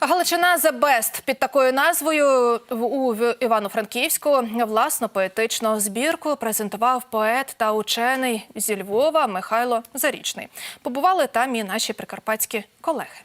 Галичина The Best під такою назвою у Івано-Франківську власну поетичну збірку презентував поет та учений зі Львова Михайло Зарічний. Побували там і наші прикарпатські колеги.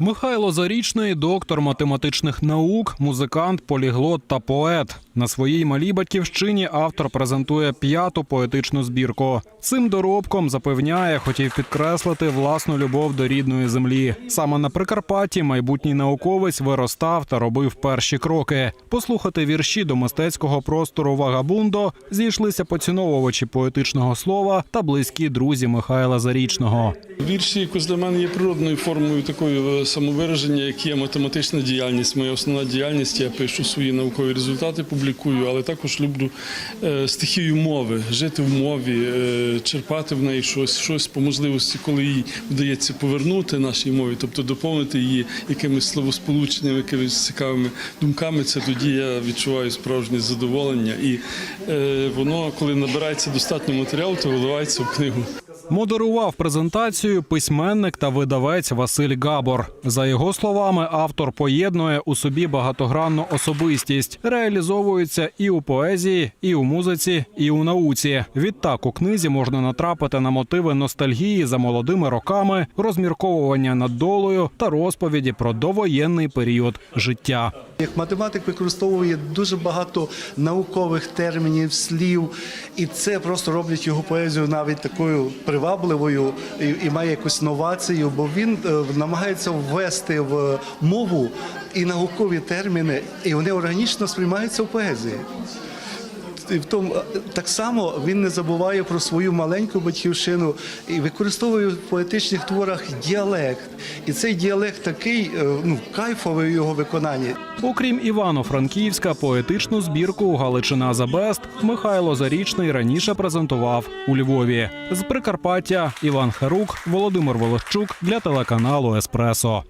Михайло Зарічний, доктор математичних наук, музикант, поліглот та поет. На своїй малій батьківщині автор презентує п'яту поетичну збірку. Цим доробком запевняє, хотів підкреслити власну любов до рідної землі. Саме на Прикарпатті майбутній науковець виростав та робив перші кроки. Послухати вірші до мистецького простору Вагабундо зійшлися поціновувачі поетичного слова та близькі друзі Михайла Зарічного. Вірші якось для мене є природною формою такої е, самовираження, як є математична діяльність. Моя основна діяльність. Я пишу свої наукові результати, публікую, але також люблю е, стихію мови, жити в мові, е, черпати в неї щось, щось по можливості, коли їй вдається повернути нашій мові, тобто доповнити її якимись словосполученнями, якимись цікавими думками. Це тоді я відчуваю справжнє задоволення, і е, воно, коли набирається достатньо матеріалу, то виливається в книгу. Модерував презентацію письменник та видавець Василь Габор. За його словами, автор поєднує у собі багатогранну особистість, реалізовується і у поезії, і у музиці, і у науці. Відтак у книзі можна натрапити на мотиви ностальгії за молодими роками, розмірковування над долею та розповіді про довоєнний період життя. Як математик використовує дуже багато наукових термінів, слів, і це просто роблять його поезію навіть такою привабливою і, має якусь новацію, бо він е, намагається ввести в мову і наукові терміни, і вони органічно сприймаються в поезії. І в тому так само він не забуває про свою маленьку батьківщину і використовує в поетичних творах діалект. І цей діалект такий е, ну, кайфовий у його виконанні. Окрім Івано-Франківська, поетичну збірку Галичина за Бест Михайло Зарічний раніше презентував у Львові. З Прикарпаття Іван Харук, Володимир Волощук для телеканалу Еспресо.